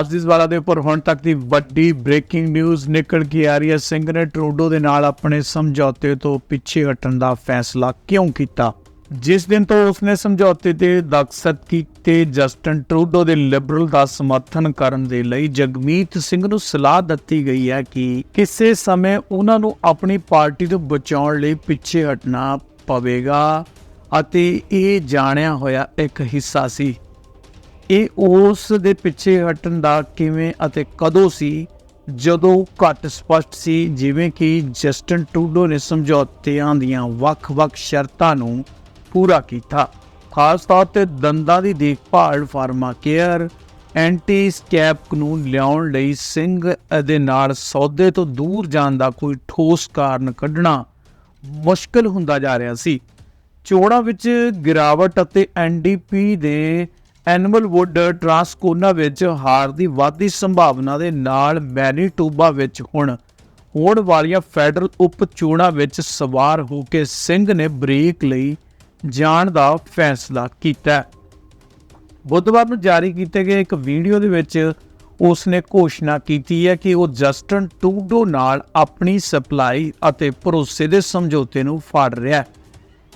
ਅੱਜ ਦੀ ਸਵਾਲਾ ਦੇ ਉੱਪਰ ਹੁਣ ਤੱਕ ਦੀ ਵੱਡੀ ਬ੍ਰੇਕਿੰਗ ਨਿਊਜ਼ ਨਿਕਲ ਕੇ ਆ ਰਹੀ ਹੈ। ਸਿੰਘ ਨੇ ਟਰੂਡੋ ਦੇ ਨਾਲ ਆਪਣੇ ਸਮਝੌਤੇ ਤੋਂ ਪਿੱਛੇ ਹਟਣ ਦਾ ਫੈਸਲਾ ਕਿਉਂ ਕੀਤਾ? ਜਿਸ ਦਿਨ ਤੋਂ ਉਸਨੇ ਸਮਝੌਤੇ ਤੇ ਦਸਤਖਤ ਕੀਤੇ, ਜਸਟਨ ਟਰੂਡੋ ਦੇ ਲਿਬਰਲ ਦਾ ਸਮਰਥਨ ਕਰਨ ਦੇ ਲਈ ਜਗਮੀਤ ਸਿੰਘ ਨੂੰ ਸਲਾਹ ਦਿੱਤੀ ਗਈ ਹੈ ਕਿ ਕਿਸੇ ਸਮੇਂ ਉਹਨਾਂ ਨੂੰ ਆਪਣੀ ਪਾਰਟੀ ਤੋਂ ਬਚਾਉਣ ਲਈ ਪਿੱਛੇ ਹਟਣਾ ਪਵੇਗਾ ਅਤੇ ਇਹ ਜਾਣਿਆ ਹੋਇਆ ਇੱਕ ਹਿੱਸਾ ਸੀ। ਇਹ ਉਸ ਦੇ ਪਿੱਛੇ ਹਟਣ ਦਾ ਕਿਵੇਂ ਅਤੇ ਕਦੋਂ ਸੀ? ਜਦੋਂ ਘੱਟ ਸਪਸ਼ਟ ਸੀ, ਜਿਵੇਂ ਕਿ ਜਸਟਨ ਟਰੂਡੋ ਨੇ ਸਮਝੌਤਿਆਂ ਦੀਆਂ ਵੱਖ-ਵੱਖ ਸ਼ਰਤਾਂ ਨੂੰ ਪੂਰਾ ਕੀਤਾ। ਖਾਸ ਤੌਰ ਤੇ ਦੰਦਾਂ ਦੀ ਦੇਖਭਾਲ, ਫਾਰਮਾ ਕੇਅਰ ਐਂਟੀ ਸਕੈਪ ਕਾਨੂੰਨ ਲਿਆਉਣ ਲਈ ਸਿੰਘ ਦੇ ਨਾਲ ਸੌਦੇ ਤੋਂ ਦੂਰ ਜਾਣ ਦਾ ਕੋਈ ਠੋਸ ਕਾਰਨ ਕੱਢਣਾ ਮੁਸ਼ਕਲ ਹੁੰਦਾ ਜਾ ਰਿਹਾ ਸੀ। ਚੋਣਾਂ ਵਿੱਚ ਗਿਰਾਵਟ ਅਤੇ ਐਨਡੀਪੀ ਦੇ ਐਨੂਅਲ ਵੁੱਡ ਟਰਾਂਸਕੋਨਾ ਵਿੱਚ ਹਾਰ ਦੀ ਵਾਧੀ ਸੰਭਾਵਨਾ ਦੇ ਨਾਲ ਮੈਨੀਟੋਬਾ ਵਿੱਚ ਹੁਣ ਹੋਣ ਵਾਲੀਆਂ ਫੈਡਰਲ ਉਪ ਚੋਣਾਂ ਵਿੱਚ ਸਵਾਰ ਹੋ ਕੇ ਸਿੰਘ ਨੇ ਬ੍ਰੇਕ ਲਈ ਜਾਣ ਦਾ ਫੈਸਲਾ ਕੀਤਾ। ਬੁੱਧਵਾਰ ਨੂੰ ਜਾਰੀ ਕੀਤੇ ਗਏ ਇੱਕ ਵੀਡੀਓ ਦੇ ਵਿੱਚ ਉਸ ਨੇ ਘੋਸ਼ਣਾ ਕੀਤੀ ਹੈ ਕਿ ਉਹ ਜਸਟਨ ਟੂਡੋ ਨਾਲ ਆਪਣੀ ਸਪਲਾਈ ਅਤੇ ਭਰੋਸੇ ਦੇ ਸਮਝੌਤੇ ਨੂੰ ਫਾੜ ਰਿਹਾ ਹੈ।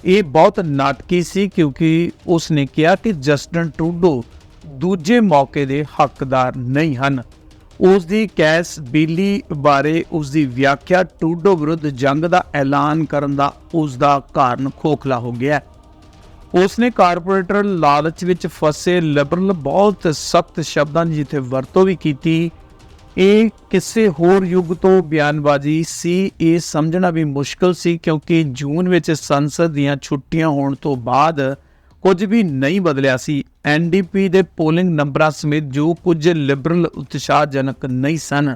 ਇਹ ਬਹੁਤ ਨਾਟਕੀ ਸੀ ਕਿਉਂਕਿ ਉਸ ਨੇ ਕਿਹਾ ਕਿ ਜਸਟਨ ਟਰੂਡੋ ਦੂਜੇ ਮੌਕੇ ਦੇ ਹੱਕਦਾਰ ਨਹੀਂ ਹਨ। ਉਸ ਦੀ ਕੈਸ ਬਿਲੀ ਬਾਰੇ ਉਸ ਦੀ ਵਿਆਖਿਆ ਟਰੂਡੋ ਵਿਰੁੱਧ ਜੰਗ ਦਾ ਐਲਾਨ ਕਰਨ ਦਾ ਉਸ ਦਾ ਕਾਰਨ ਖੋਖਲਾ ਹੋ ਗਿਆ। ਉਸ ਨੇ ਕਾਰਪੋਰੇਟਰ ਲਾਲਚ ਵਿੱਚ ਫਸੇ ਲਿਬਰਲ ਬਹੁਤ ਸਖਤ ਸ਼ਬਦਾਂ ਦੀ ਜਿੱਥੇ ਵਰਤੋਂ ਵੀ ਕੀਤੀ ਇਹ ਕਿਸੇ ਹੋਰ ਯੁੱਗ ਤੋਂ ਬਿਆਨਬਾਜ਼ੀ ਸੀ, ਇਹ ਸਮਝਣਾ ਵੀ ਮੁਸ਼ਕਲ ਸੀ ਕਿਉਂਕਿ ਜੂਨ ਵਿੱਚ ਸੰਸਦ ਦੀਆਂ ਛੁੱਟੀਆਂ ਹੋਣ ਤੋਂ ਬਾਅਦ ਕੁਝ ਵੀ ਨਹੀਂ ਬਦਲਿਆ ਸੀ। ਐਨਡੀਪੀ ਦੇ ਪੋਲਿੰਗ ਨੰਬਰਾਂ ਸਮੇਤ ਜੋ ਕੁਝ ਲਿਬਰਲ ਉਤਸ਼ਾਹਜਨਕ ਨਹੀਂ ਸਨ,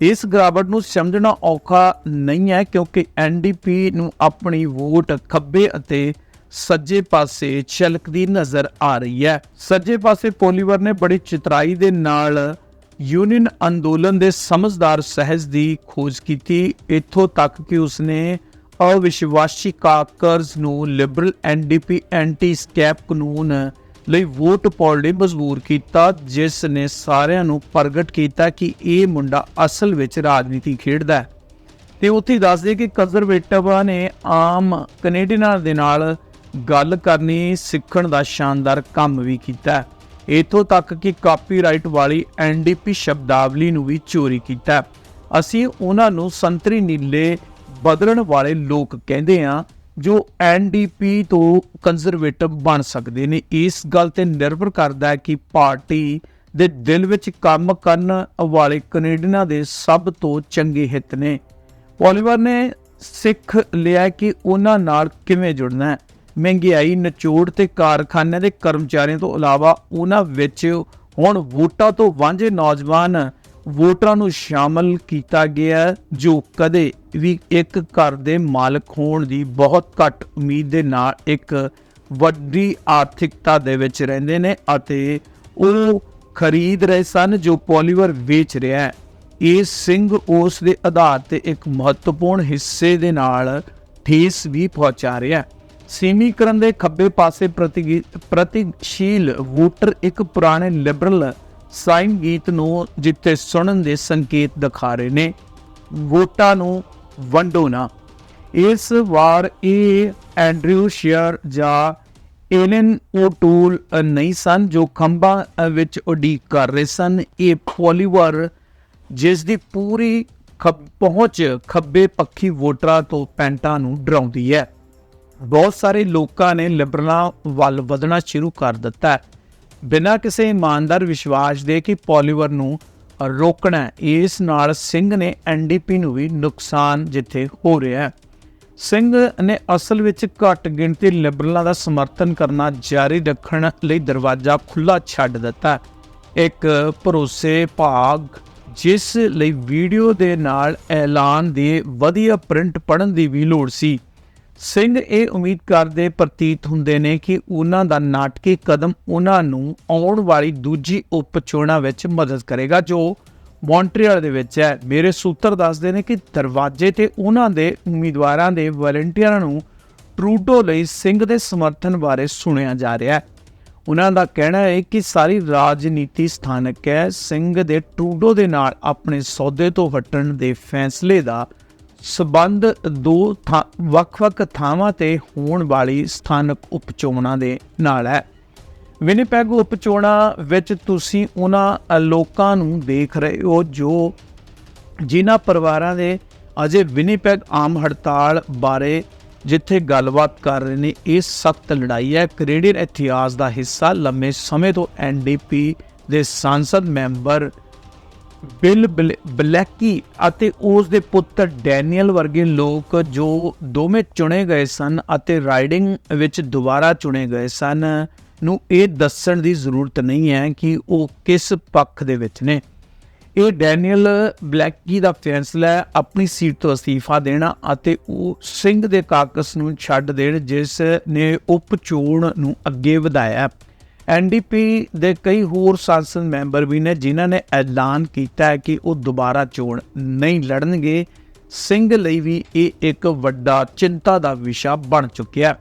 ਇਸ ਗਰਾਵਟ ਨੂੰ ਸਮਝਣਾ ਔਖਾ ਨਹੀਂ ਹੈ ਕਿਉਂਕਿ ਐਨਡੀਪੀ ਨੂੰ ਆਪਣੀ ਵੋਟ ਖੱਬੇ ਅਤੇ ਸੱਜੇ ਪਾਸੇ ਛਲਕਦੀ ਨਜ਼ਰ ਆ ਰਹੀ ਹੈ। ਸੱਜੇ ਪਾਸੇ ਪੋਲੀਵਰ ਨੇ ਬੜੀ ਚਿਤਰਾਈ ਦੇ ਨਾਲ ਯੂਨੀਅਨ ਅੰਦੋਲਨ ਦੇ ਸਮਝਦਾਰ ਸਹਿਜ ਦੀ ਖੋਜ ਕੀਤੀ। ਇੱਥੋਂ ਤੱਕ ਕਿ ਉਸਨੇ ਅਵਿਸ਼ਵਾਸੀ ਕਾਕਰਜ਼ ਨੂੰ ਲਿਬਰਲ ਐਨਡੀਪੀ ਐਂਟੀ ਸਕੈਪ ਕਾਨੂੰਨ ਲਈ ਵੋਟ ਪਾਉਣ ਲਈ ਮਜਬੂਰ ਕੀਤਾ, ਜਿਸ ਨੇ ਸਾਰਿਆਂ ਨੂੰ ਪ੍ਰਗਟ ਕੀਤਾ ਕਿ ਇਹ ਮੁੰਡਾ ਅਸਲ ਵਿੱਚ ਰਾਜਨੀਤੀ ਖੇਡਦਾ ਹੈ। ਤੇ ਉੱਥੇ ਦੱਸਦੇ ਕਿ ਕੰਜ਼ਰਵੇਟਿਵਾਂ ਨੇ ਆਮ ਕੈਨੇਡੀਅਨਾਂ ਦੇ ਨਾਲ ਗੱਲ ਕਰਨੀ ਸਿੱਖਣ ਦਾ ਸ਼ਾਨਦਾਰ ਕੰਮ ਵੀ ਕੀਤਾ ਹੈ। ਇਥੋਂ ਤੱਕ ਕਿ ਕਾਪੀਰਾਈਟ ਵਾਲੀ ਐਨਡੀਪੀ ਸ਼ਬਦਾਵਲੀ ਨੂੰ ਵੀ ਚੋਰੀ ਕੀਤਾ ਅਸੀਂ ਉਹਨਾਂ ਨੂੰ ਸੰਤਰੀ ਨੀਲੇ ਬਦਲਣ ਵਾਲੇ ਲੋਕ ਕਹਿੰਦੇ ਆ ਜੋ ਐਨਡੀਪੀ ਤੋਂ ਕੰਜ਼ਰਵੇਟਿਵ ਬਣ ਸਕਦੇ ਨੇ। ਇਸ ਗੱਲ ਤੇ ਨਿਰਭਰ ਕਰਦਾ ਹੈ ਕਿ ਪਾਰਟੀ ਦੇ ਦਿਲ ਵਿੱਚ ਕੰਮ ਕਰਨ ਵਾਲੇ ਕੈਨੇਡੀਅਨਾਂ ਦੇ ਸਭ ਤੋਂ ਚੰਗੇ ਹਿੱਤ ਨੇ। ਪੋਲੀਵਰ ਨੇ ਸਿੱਖ ਲਿਆ ਕਿ ਉਹਨਾਂ ਨਾਲ ਕਿਵੇਂ ਜੁੜਨਾ ਹੈ। ਮਹਿੰਗਾਈ, ਨਿਚੋੜ ਤੇ ਕਾਰਖਾਨਿਆਂ ਦੇ ਕਰਮਚਾਰੀਆਂ ਤੋਂ ਇਲਾਵਾ ਉਹਨਾਂ ਵਿੱਚ ਹੁਣ ਵੋਟਾਂ ਤੋਂ ਵਾਂਝੇ ਨੌਜਵਾਨ ਵੋਟਰਾਂ ਨੂੰ ਸ਼ਾਮਲ ਕੀਤਾ ਗਿਆ ਜੋ ਕਦੇ ਵੀ ਇੱਕ ਘਰ ਦੇ ਮਾਲਕ ਹੋਣ ਦੀ ਬਹੁਤ ਘੱਟ ਉਮੀਦ ਦੇ ਨਾਲ ਇੱਕ ਵੱਡੀ ਆਰਥਿਕਤਾ ਦੇ ਵਿੱਚ ਰਹਿੰਦੇ ਨੇ ਅਤੇ ਉਹ ਖਰੀਦ ਰਹੇ ਸਨ, ਜੋ ਪੋਲੀਵਰ ਵੇਚ ਰਿਹਾ ਹੈ। ਇਹ ਸਿੰਘ ਉਸ ਦੇ ਆਧਾਰ ਤੇ ਇੱਕ ਮਹੱਤਵਪੂਰਨ ਹਿੱਸੇ ਦੇ ਨਾਲ ਠੇਸ ਵੀ ਪਹੁੰਚਾ ਰਿਹਾ ਹੈ। ਸੀਮੀਕਰਨ ਦੇ ਖੱਬੇ ਪਾਸੇ ਪ੍ਰਤੀਸ਼ੀਲ ਵੋਟਰ ਇੱਕ ਪੁਰਾਣੇ ਲਿਬਰਲ ਸਾਈਨ ਗੀਤ ਨੂੰ ਜਿੱਥੇ ਸੁਣਨ ਦੇ ਸੰਕੇਤ ਦਿਖਾ ਰਹੇ ਨੇ। ਵੋਟਾਂ ਨੂੰ ਵੰਡੋ ਨਾ। ਇਸ ਵਾਰ ਇਹ ਐਂਡਰਿਊ ਸ਼ੇਅਰ ਜਾਂ ਐਲਨ ਓਟੂਲ ਨਹੀਂ ਸਨ ਜੋ ਖੰਭਾਂ ਵਿੱਚ ਉਡੀਕ ਕਰ ਰਹੇ ਸਨ। ਇਹ ਪੋਲੀਵਰ ਜਿਸ ਦੀ ਪੂਰੀ ਪਹੁੰਚ ਖੱਬੇ ਪੱਖੀ ਵੋਟਰਾਂ ਤੋਂ ਪੈਂਟਾਂ ਨੂੰ ਡਰਾਉਂਦੀ ਹੈ। ਬਹੁਤ ਸਾਰੇ ਲੋਕਾਂ ਨੇ ਲਿਬਰਲਾਂ ਵੱਲ ਵਧਣਾ ਸ਼ੁਰੂ ਕਰ ਦਿੱਤਾ ਬਿਨਾਂ ਕਿਸੇ ਇਮਾਨਦਾਰ ਵਿਸ਼ਵਾਸ ਦੇ ਕਿ ਪੋਲੀਵਰ ਨੂੰ ਰੋਕਣਾ ਇਸ ਨਾਲ ਸਿੰਘ ਨੇ ਐਨਡੀਪੀ ਨੂੰ ਵੀ ਨੁਕਸਾਨ ਜਿੱਥੇ ਹੋ ਰਿਹਾ ਹੈ। ਸਿੰਘ ਨੇ ਅਸਲ ਵਿੱਚ ਘੱਟ ਗਿਣਤੀ ਲਿਬਰਲਾਂ ਦਾ ਸਮਰਥਨ ਕਰਨਾ ਜਾਰੀ ਰੱਖਣ ਲਈ ਦਰਵਾਜ਼ਾ ਖੁੱਲਾ ਛੱਡ ਦਿੱਤਾ ਇੱਕ ਭਰੋਸੇ ਭਾਗ, ਜਿਸ ਲਈ ਵੀਡੀਓ ਦੇ ਨਾਲ ਐਲਾਨ ਦੇ ਵਧੀਆ ਪ੍ਰਿੰਟ ਪੜਨ ਦੀ ਵੀ ਲੋੜ ਸੀ। ਸਿੰਘ ਇਹ ਉਮੀਦ ਕਰਦੇ ਪ੍ਰਤੀਤ ਹੁੰਦੇ ਨੇ ਕਿ ਉਹਨਾਂ ਦਾ ਨਾਟਕੀ ਕਦਮ ਉਹਨਾਂ ਨੂੰ ਆਉਣ ਵਾਲੀ ਦੂਜੀ ਉਪ ਚੋਣਾਂ ਵਿੱਚ ਮਦਦ ਕਰੇਗਾ, ਜੋ ਮੌਂਟਰੀਅਲ ਦੇ ਵਿੱਚ ਹੈ। ਮੇਰੇ ਸੂਤਰ ਦੱਸਦੇ ਨੇ ਕਿ ਦਰਵਾਜ਼ੇ ਤੇ ਉਹਨਾਂ ਦੇ ਉਮੀਦਵਾਰਾਂ ਦੇ ਵਲੰਟੀਅਰਾਂ ਨੂੰ ਟਰੂਡੋ ਲਈ ਸਿੰਘ ਦੇ ਸਮਰਥਨ ਬਾਰੇ ਸੁਣਿਆ ਜਾ ਰਿਹਾ ਹੈ। ਉਹਨਾਂ ਦਾ ਕਹਿਣਾ ਹੈ ਕਿ ਸਾਰੀ ਰਾਜਨੀਤੀ ਸਥਾਨਕ ਹੈ। ਸਿੰਘ ਦੇ ਟਰੂਡੋ ਦੇ ਨਾਲ ਆਪਣੇ ਸੌਦੇ ਤੋਂ ਹਟਣ ਦੇ ਫੈਸਲੇ ਦਾ ਸਬੰਧ ਦੋ ਥਾਂ- ਵੱਖ-ਵੱਖ ਥਾਵਾਂ ਤੇ ਹੋਣ ਵਾਲੀ ਸਥਾਨਕ ਉਪਚੋਣਾਂ ਦੇ ਨਾਲ ਹੈ। ਵਿਨੀਪੈਗ ਉਪਚੋਣਾਂ ਵਿੱਚ ਤੁਸੀਂ ਉਹਨਾਂ ਲੋਕਾਂ ਨੂੰ ਦੇਖ ਰਹੇ ਹੋ ਜੋ ਜਿਨ੍ਹਾਂ ਪਰਿਵਾਰਾਂ ਦੇ ਅਜੇ ਵਿਨੀਪੈਗ ਆਮ ਹੜਤਾਲ ਬਾਰੇ ਜਿੱਥੇ ਗੱਲਬਾਤ ਕਰ ਰਹੇ ਨੇ, ਇਹ ਸਖਤ ਲੜਾਈ ਹੈ। ਕੈਨੇਡੀਅਨ ਇਤਿਹਾਸ ਦਾ ਹਿੱਸਾ ਲੰਮੇ ਸਮੇਂ ਤੋਂ ਐਨਡੀਪੀ ਦੇ ਸੰਸਦ ਮੈਂਬਰ ਬਿਲ ਬਲ- ਬਲੈਕੀ ਅਤੇ ਉਸ ਦੇ ਪੁੱਤਰ ਡੈਨੀਅਲ ਵਰਗੇ ਲੋਕ ਜੋ ਦੋਵੇਂ ਚੁਣੇ ਗਏ ਸਨ ਅਤੇ ਰਾਈਡਿੰਗ ਵਿੱਚ ਦੁਬਾਰਾ ਚੁਣੇ ਗਏ ਸਨ, ਨੂੰ ਇਹ ਦੱਸਣ ਦੀ ਜ਼ਰੂਰਤ ਨਹੀਂ ਹੈ ਕਿ ਉਹ ਕਿਸ ਪੱਖ ਦੇ ਵਿੱਚ ਨੇ। ਇਹ ਡੈਨੀਅਲ ਬਲੈਕੀ ਦਾ ਫੈਸਲਾ ਆਪਣੀ ਸੀਟ ਤੋਂ ਅਸਤੀਫਾ ਦੇਣਾ ਅਤੇ ਉਹ ਸਿੰਘ ਦੇ ਕਾਕਸ ਨੂੰ ਛੱਡ ਦੇਣ, ਜਿਸ ਨੇ ਉਪ ਚੋਣ ਨੂੰ ਅੱਗੇ ਵਧਾਇਆ। ਐਨਡੀਪੀ ਦੇ ਕਈ ਹੋਰ ਸੰਸਦ ਮੈਂਬਰ ਵੀ ਨੇ ਜਿਨ੍ਹਾਂ ਨੇ ਐਲਾਨ ਕੀਤਾ ਹੈ ਕਿ ਉਹ ਦੁਬਾਰਾ ਚੋਣ ਨਹੀਂ ਲੜਨਗੇ। ਸਿੰਘ ਲਈ ਵੀ ਇਹ ਇੱਕ ਵੱਡਾ ਚਿੰਤਾ ਦਾ ਵਿਸ਼ਾ ਬਣ ਚੁੱਕਿਆ ਹੈ।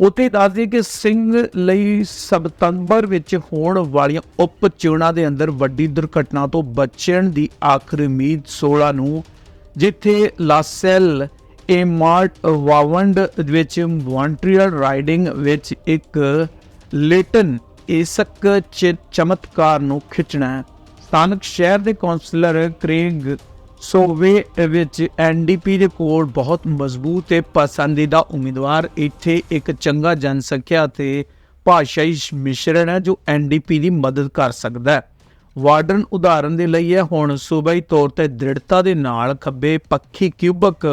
ਉਤੇ ਦੱਸਦੇ ਕਿ ਸਿੰਘ ਲਈ ਸਤੰਬਰ ਵਿੱਚ ਹੋਣ ਵਾਲੀਆਂ ਉਪ ਚੋਣਾਂ ਦੇ ਅੰਦਰ ਵੱਡੀ ਦੁਰਘਟਨਾ ਤੋਂ ਬਚਣ ਦੀ ਆਖਰੀ ਉਮੀਦ 16 ਨੂੰ, ਜਿੱਥੇ ਲਾਸੈਲ ਏਮਾਰਟ ਵਾਵੰਡ ਵਿੱਚ ਮੌਂਟਰੀਅਲ ਰਾਈਡਿੰਗ ਵਿੱਚ ਇੱਕ ਲੇਟਨ ਇਸਕ ਚਮਤਕਾਰ ਨੂੰ ਖਿੱਚਣਾ ਹੈ। ਸਥਾਨਕ ਸ਼ਹਿਰ ਦੇ ਕੌਂਸਲਰ ਕ੍ਰੇਗ ਸੋਵੇ ਵਿੱਚ ਐਨਡੀਪੀ ਦੇ ਕੋਲ ਬਹੁਤ ਮਜ਼ਬੂਤ ਤੇ ਪਸੰਦੀਦਾ ਉਮੀਦਵਾਰ ਇੱਥੇ ਇੱਕ ਚੰਗਾ ਜਨਸੰਖਿਆ ਤੇ ਭਾਸ਼ਾਈ ਮਿਸ਼ਰਣ ਹੈ ਜੋ ਐਨਡੀਪੀ ਦੀ ਮਦਦ ਕਰ ਸਕਦਾ ਹੈ। ਵਾਰਡਨ ਉਦਾਹਰਨ ਦੇ ਲਈ ਹੈ, ਹੁਣ ਸੂਬਾਈ ਤੌਰ ਤੇ ਦ੍ਰਿੜਤਾ ਦੇ ਨਾਲ ਖੱਬੇ ਪੱਖੀ ਕਿਊਬਕ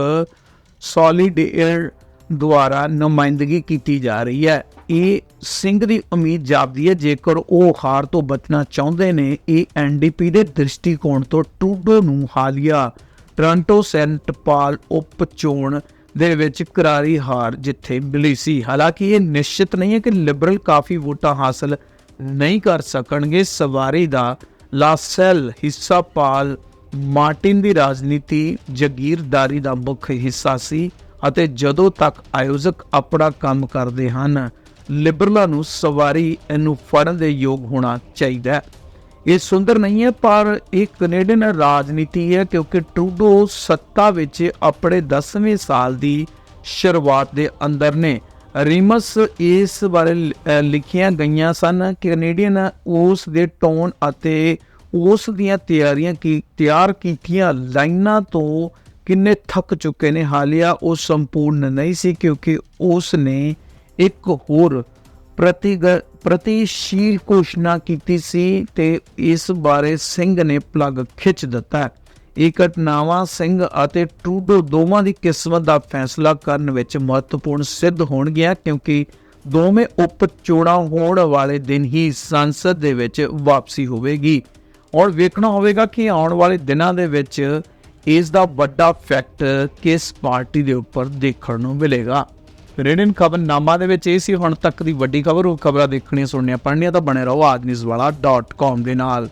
ਸੋਲੀਡੇਅਰ ਦੁਆਰਾ ਨੁਮਾਇੰਦਗੀ ਕੀਤੀ ਜਾ ਰਹੀ ਹੈ। ਇਹ ਸਿੰਘ ਦੀ ਉਮੀਦ ਜਾਪਦੀ ਹੈ, ਜੇਕਰ ਉਹ ਹਾਰ ਤੋਂ ਬਚਣਾ ਚਾਹੁੰਦੇ ਨੇ, ਇਹ ਐਨਡੀਪੀ ਦੇ ਦ੍ਰਿਸ਼ਟੀਕੋਣ ਤੋਂ ਟਰੂਡੋ ਨੂੰ ਹਾਲੀਆ। ਟ੍ਰਾਂਟੋ ਸੈਂਟ ਪਾਲ ਉਪ ਚੋਣ ਦੇ ਵਿੱਚ ਕਰਾਰੀ ਹਾਰ ਜਿੱਥੇ ਮਿਲੀ ਸੀ। ਹਾਲਾਂਕਿ ਇਹ ਨਿਸ਼ਚਿਤ ਨਹੀਂ ਹੈ ਕਿ ਲਿਬਰਲ ਕਾਫੀ ਵੋਟਾਂ ਹਾਸਲ ਨਹੀਂ ਕਰ ਸਕਣਗੇ। ਸਵਾਰੀ ਦਾ ਲਾਸੈਲ ਹਿੱਸਾ ਪਾਲ ਮਾਰਟਿਨ ਦੀ ਰਾਜਨੀਤੀ ਜਗੀਰਦਾਰੀ ਦਾ ਮੁੱਖ ਹਿੱਸਾ ਸੀ। ਅਤੇ ਜਦੋਂ ਤੱਕ ਆਯੋਜਕ ਆਪਣਾ ਕੰਮ ਕਰਦੇ ਹਨ, ਲਿਬਰਲਾਂ ਨੂੰ ਸਵਾਰੀ ਇਹਨੂੰ ਫੜਨ ਦੇ ਯੋਗ ਹੋਣਾ ਚਾਹੀਦਾ ਹੈ। ਇਹ ਸੁੰਦਰ ਨਹੀਂ ਹੈ, ਪਰ ਇਹ ਕੈਨੇਡੀਅਨ ਰਾਜਨੀਤੀ ਹੈ, ਕਿਉਂਕਿ ਟਰੂਡੋ ਸੱਤਾ ਵਿੱਚ ਆਪਣੇ 10ਵੇਂ ਸਾਲ ਦੀ ਸ਼ੁਰੂਆਤ ਦੇ ਅੰਦਰ ਨੇ। ਰੀਮਸ ਇਸ ਬਾਰੇ ਲਿਖੀਆਂ ਗਈਆਂ ਸਨ, ਕੈਨੇਡੀਅਨ ਉਸ ਦੇ ਟੋਨ ਅਤੇ ਉਸ ਦੀਆਂ ਤਿਆਰੀਆਂ ਕੀ, ਤਿਆਰ ਕੀਤੀਆਂ ਲਾਈਨਾਂ ਤੋਂ ਕਿੰਨੇ ਥੱਕ ਚੁੱਕੇ ਨੇ, ਹਾਲੀਆ ਉਹ ਸੰਪੂਰਨ ਨਹੀਂ ਸੀ ਕਿਉਂਕਿ ਉਸ ਨੇ ਇੱਕ ਹੋਰ ਪ੍ਰਤੀਗ, ਪ੍ਰਤੀਸ਼ੀਲ ਘੋਸ਼ਣਾ ਕੀਤੀ ਸੀ ਤੇ ਇਸ ਬਾਰੇ ਸਿੰਘ ਨੇ ਪਲੱਗ ਖਿੱਚ ਦਿੱਤਾ। ਇਹ ਘਟਨਾਵਾਂ ਸਿੰਘ ਅਤੇ ਟਰੂਡੋ ਦੋਵਾਂ ਦੀ ਕਿਸਮਤ ਦਾ ਫੈਸਲਾ ਕਰਨ ਵਿੱਚ ਮਹੱਤਵਪੂਰਨ ਸਿੱਧ ਹੋਣਗੀਆਂ ਕਿਉਂਕਿ ਦੋਵੇਂ ਉਪ ਚੋਣਾਂ ਹੋਣ ਵਾਲੇ ਦਿਨ ਹੀ ਸੰਸਦ ਦੇ ਵਿੱਚ ਵਾਪਸੀ ਹੋਵੇਗੀ। ਔਰ ਵੇਖਣਾ ਹੋਵੇਗਾ ਕਿ ਆਉਣ ਵਾਲੇ ਦਿਨਾਂ ਦੇ ਵਿੱਚ ਇਸ ਦਾ ਵੱਡਾ ਫੈਕਟਰ ਕਿਸ ਪਾਰਟੀ ਦੇ ਉੱਪਰ ਦੇਖਣ ਨੂੰ ਮਿਲੇਗਾ? ਰੇਡਨ ਖਬਰਨਾਮਾ ਦੇ ਵਿੱਚ ਇਹ ਸੀ, ਹੁਣ ਤੱਕ ਦੀ ਵੱਡੀ ਖਬਰ, ਉਹ ਖਬਰਾਂ ਦੇਖਣੀਆਂ ਸੁਣਨੀਆਂ ਪੜ੍ਹਨੀਆਂ ਤਾਂ ਬਣੇ ਰਹੋ ਆਜਨਿਊਜ਼ ਵਾਲਾ .com ਦੇ ਨਾਲ।